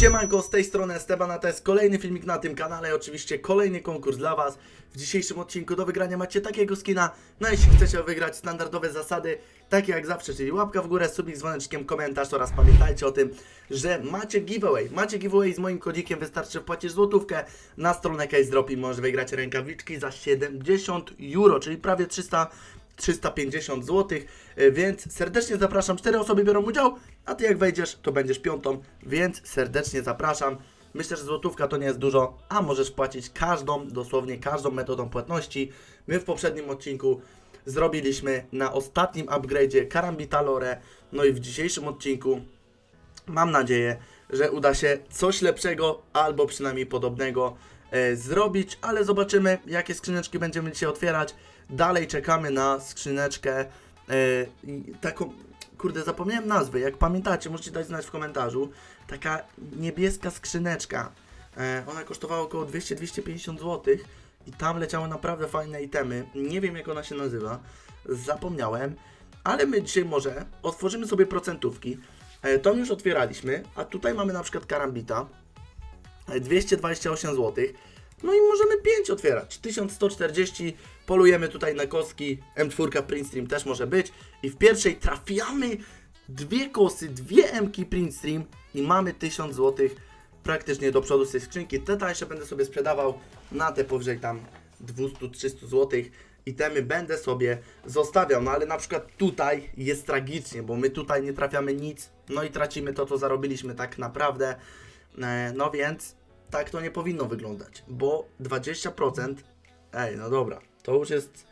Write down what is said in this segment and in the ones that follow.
Siemanko, z tej strony Esteban, a to jest kolejny filmik na tym kanale, oczywiście kolejny konkurs dla Was. W dzisiejszym odcinku do wygrania macie takiego skina, no jeśli chcecie wygrać standardowe zasady, takie jak zawsze, czyli łapka w górę, subik dzwoneczkiem, komentarz oraz pamiętajcie o tym, że macie giveaway. Macie giveaway z moim kodzikiem, wystarczy wpłacić złotówkę na stronę Case Drop i możesz wygrać rękawiczki za 70 euro, czyli prawie 300 350 zł, więc serdecznie zapraszam. Cztery osoby biorą udział, a ty jak wejdziesz, to będziesz piątą, więc serdecznie zapraszam. Myślę, że złotówka to nie jest dużo, a możesz płacić każdą, dosłownie każdą metodą płatności. My w poprzednim odcinku zrobiliśmy na ostatnim upgrade'zie Karambita Lore, no i w dzisiejszym odcinku mam nadzieję, że uda się coś lepszego albo przynajmniej podobnego e, zrobić, ale zobaczymy jakie skrzyneczki będziemy dzisiaj otwierać. Dalej czekamy na skrzyneczkę e, i taką, kurde zapomniałem nazwy, jak pamiętacie możecie dać znać w komentarzu. Taka niebieska skrzyneczka, e, ona kosztowała około 200-250 zł i tam leciały naprawdę fajne itemy. Nie wiem jak ona się nazywa, zapomniałem, ale my dzisiaj może otworzymy sobie procentówki. E, Tą już otwieraliśmy, a tutaj mamy na przykład karambita. e, 228 zł. No i możemy 5 otwierać. 1140. Polujemy tutaj na kostki. M4 Print Stream też może być. I w pierwszej trafiamy dwie kosy, dwie M-ki Print Stream i mamy 1000 zł praktycznie do przodu z tej skrzynki. Te tańsze będę sobie sprzedawał na te powyżej tam 200-300 zł. Itemy będę sobie zostawiał, no ale na przykład tutaj jest tragicznie, bo my tutaj nie trafiamy nic, no i tracimy to, co zarobiliśmy tak naprawdę. E, No więc tak to nie powinno wyglądać, bo 20%, ej, no dobra, to już jest,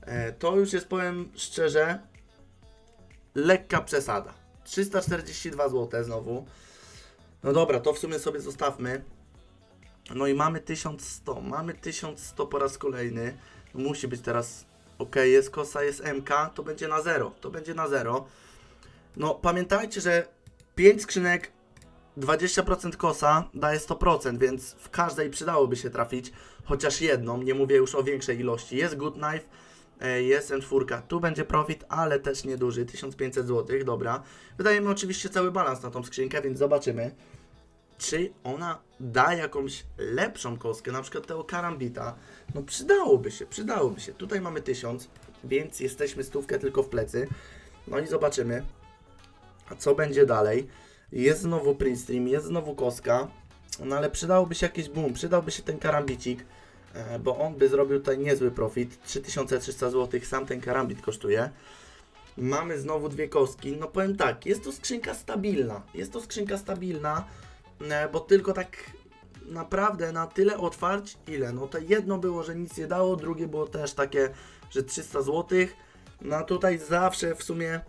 e, to już jest, powiem szczerze, lekka przesada. 342 zł znowu. No dobra, to w sumie sobie zostawmy. No i mamy 1100, mamy 1100 po raz kolejny. Musi być teraz, ok, jest kosa, jest MK, to będzie na 0, to będzie na 0. No pamiętajcie, że 5 skrzynek 20% kosa daje 100%, więc w każdej przydałoby się trafić chociaż jedną, nie mówię już o większej ilości. Jest Good Knife, e, jest M4, tu będzie profit, ale też nieduży, 1500 zł, dobra. Wydajemy oczywiście cały balans na tą skrzynkę, więc zobaczymy, czy ona da jakąś lepszą kostkę, na przykład tego karambita. No przydałoby się, przydałoby się. Tutaj mamy 1000, więc jesteśmy stówkę tylko w plecy. No i zobaczymy, a co będzie dalej. Jest znowu print stream, jest znowu kostka, no ale przydałoby się jakiś boom, przydałby się ten karambicik, e, bo on by zrobił tutaj niezły profit, 3300 zł sam ten karambit kosztuje. Mamy znowu dwie kostki, no powiem tak, jest to skrzynka stabilna, jest to skrzynka stabilna, e, bo tylko tak naprawdę na tyle otwarć, ile? No to jedno było, że nic nie dało, drugie było też takie, że 300 zł, no tutaj zawsze w sumie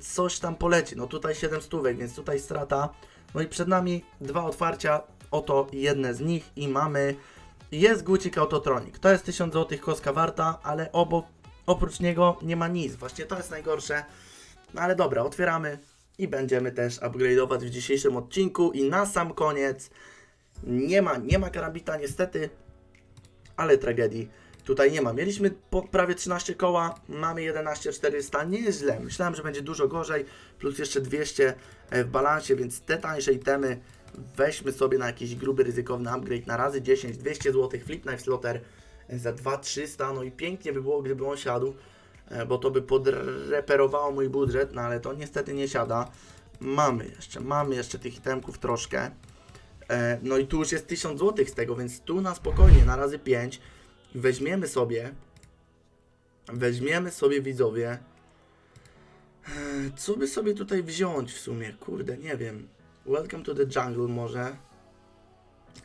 coś tam poleci. No tutaj 7 stówek, więc tutaj strata. No i przed nami dwa otwarcia, oto jedne z nich i mamy, jest gucik Autotronic. To jest 1000 zł kostka warta, ale obok, oprócz niego nie ma nic. Właśnie to jest najgorsze. No ale dobra, otwieramy i będziemy też upgrade'ować w dzisiejszym odcinku i na sam koniec nie ma, nie ma karabita niestety, ale tragedii tutaj nie ma. Mieliśmy prawie 13 koła, mamy 11 400, nie jest źle. Myślałem, że będzie dużo gorzej, plus jeszcze 200 w balansie, więc te tańsze itemy weźmy sobie na jakiś gruby, ryzykowny upgrade na razy 10, 200 zł, Flip Knife Slotter za 2300, no i pięknie by było, gdyby on siadł, e, bo to by podreperowało mój budżet, no ale to niestety nie siada. Mamy jeszcze, mamy jeszcze tych itemków troszkę. E, No i tu już jest 1000 zł z tego, więc tu na spokojnie, na razy 5 weźmiemy sobie, weźmiemy sobie widzowie, co by sobie tutaj wziąć w sumie, kurde, nie wiem, Welcome to the Jungle może,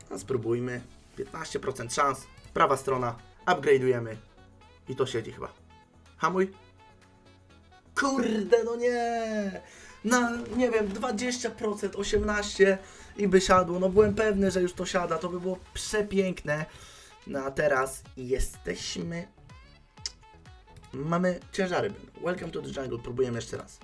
a spróbujmy, 15% szans, prawa strona, upgrade'ujemy. I to siedzi chyba, hamuj, kurde, no nie, na, nie wiem, 20%, 18% i by siadło, no byłem pewny, że już to siada, to by było przepiękne, no a teraz jesteśmy. Mamy ciężary. Welcome to the jungle. Próbujemy jeszcze raz.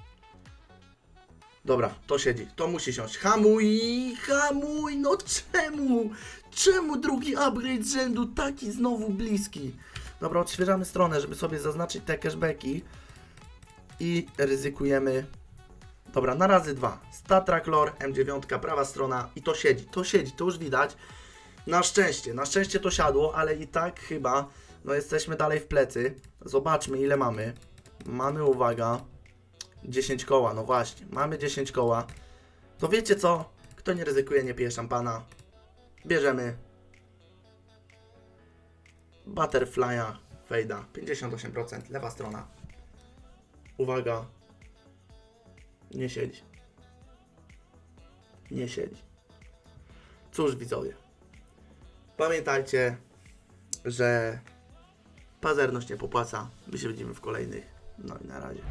Dobra, to siedzi. To musi siąść. Hamuj! Hamuj! No czemu? Czemu drugi upgrade rzędu taki znowu bliski? Dobra, odświeżamy stronę, żeby sobie zaznaczyć te cashbacki. I ryzykujemy Dobra, na razy dwa. Statraklor, M9, prawa strona i to siedzi, to siedzi, to już widać. Na szczęście, na szczęście to siadło, ale i tak chyba, no jesteśmy dalej w plecy. Zobaczmy ile mamy. Mamy, uwaga, 10 koła, no właśnie, mamy 10 koła. To wiecie co? Kto nie ryzykuje, nie pije szampana. Bierzemy Butterfly'a Fejda, 58%, lewa strona. Uwaga, nie siedzi. Nie siedzi. Cóż, widzowie. Pamiętajcie, że pazerność nie popłaca. My się widzimy w kolejnych. No i na razie.